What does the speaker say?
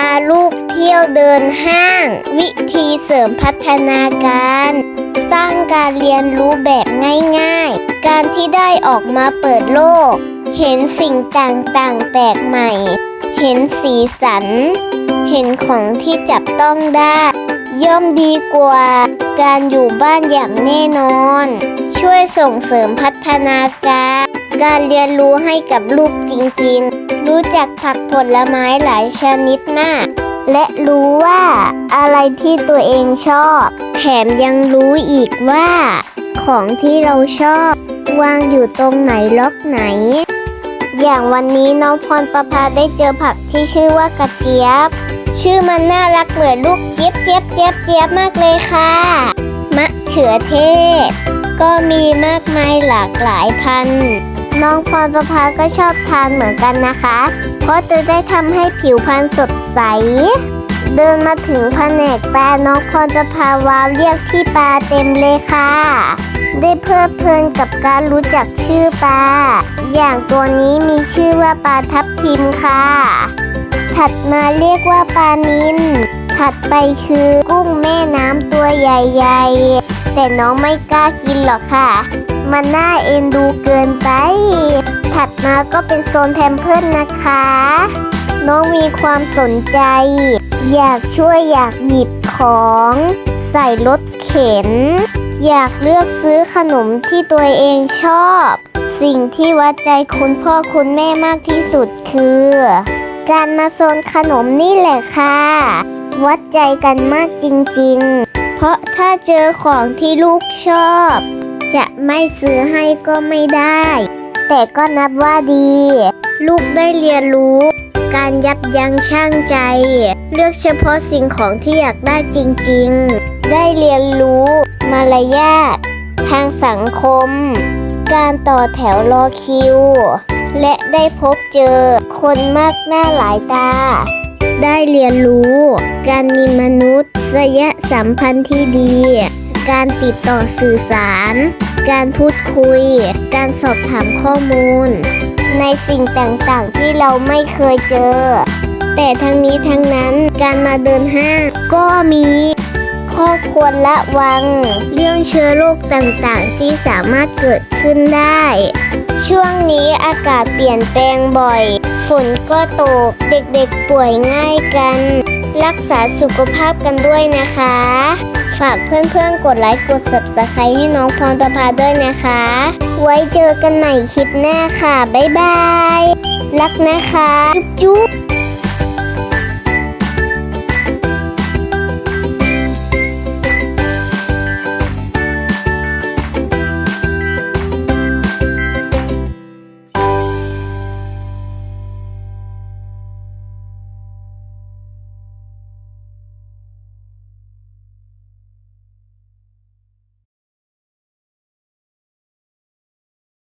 าลูกเที่ยวเดินห้าง วิธีเสริมพัฒนาการ สร้างการเรียนรู้แบบง่ายๆ การที่ได้ออกมาเปิดโลก เห็นสิ่งต่างๆแปลกใหม่ เห็นสีสัน เห็นของที่จับต้องได้ ย่อมดีกว่า การอยู่บ้านอย่างแน่นอน ช่วยส่งเสริมพัฒนาการ การเรียนรู้ให้กับลูกจริงๆ รู้จักผักผลไม้หลายชนิดมาก และรู้ว่าอะไรที่ตัวเองชอบ แถมยังรู้อีกว่า ของที่เราชอบ วางอยู่ตรงไหนล็อกไหน อย่างวันนี้น้องพรประภาได้เจอผักที่ชื่อว่ากระเจี๊ยบ ชื่อมันน่ารักเหมือนลูกเจี๊ยบเจี๊ยบเจี๊ยบเจี๊ยบมากเลยค่ะ มะเขือเทศก็มีมากมายหลากหลายพันธุ์ น้องพรประภาก็ชอบทานเหมือนกันนะคะ เพราะจะได้ทำให้ผิวพรรณสดใส เดินมาถึงแผนกปลาน้องพรประภาวาวเรียกพี่ปลาเต็มเลยค่ะ ได้เพลิดเพลินกับการรู้จักชื่อปลา อย่างตัวนี้มีชื่อว่าปลาทับทิมค่ะ ถัดมาเรียกว่าปลานิลถัดไปคือกุ้งแม่น้ำตัวใหญ่ ๆ แต่น้องไม่กล้ากินหรอกค่ะ มันน่าเอ็นดูเกินไป ถัดมาก็เป็นโซนแพมเพิร์สนะคะ น้องมีความสนใจ อยากช่วยอยากหยิบของ ใส่รถเข็น อยากเลือกซื้อขนมที่ตัวเองชอบ สิ่งที่วัดใจคุณพ่อคุณแม่มากที่สุดคือ การมาโซนขนมนี่แหละค่ะ วัดใจกันมากจริงๆ เพราะถ้าเจอของที่ลูกชอบ จะไม่ซื้อให้ก็ไม่ได้ แต่ก็นับว่าดี ลูกได้เรียนรู้ การยับยั้งชั่งใจ เลือกเฉพาะสิ่งของที่อยากได้จริงๆ ได้เรียนรู้ มารยาททางสังคม การต่อแถวรอคิว และได้พบเจอคนมากหน้าหลายตา ได้เรียนรู้ การมีมนุษย ยสัมพันธ์ที่ดี การติดต่อสื่อสาร การพูดคุย การสอบถามข้อมูล ในสิ่งต่างๆที่เราไม่เคยเจอ แต่ทั้งนี้ทั้งนั้นการมาเดินห้างก็มีข้อควรละวัง เรื่องเชื้อโรคต่างๆ ที่สามารถเกิดขึ้นได้ ช่วงนี้อากาศเปลี่ยนแปลงบ่อย ฝนก็ตก เด็กๆป่วยง่ายกัน รักษาสุขภาพกันด้วยนะคะ ฝากเพื่อนๆ กดไลค์ กด subscribe ให้น้องพรประภาด้วยนะคะ ไว้เจอกันใหม่คลิปหน้าค่ะ บ๊ายบาย รักนะคะ จุ๊บ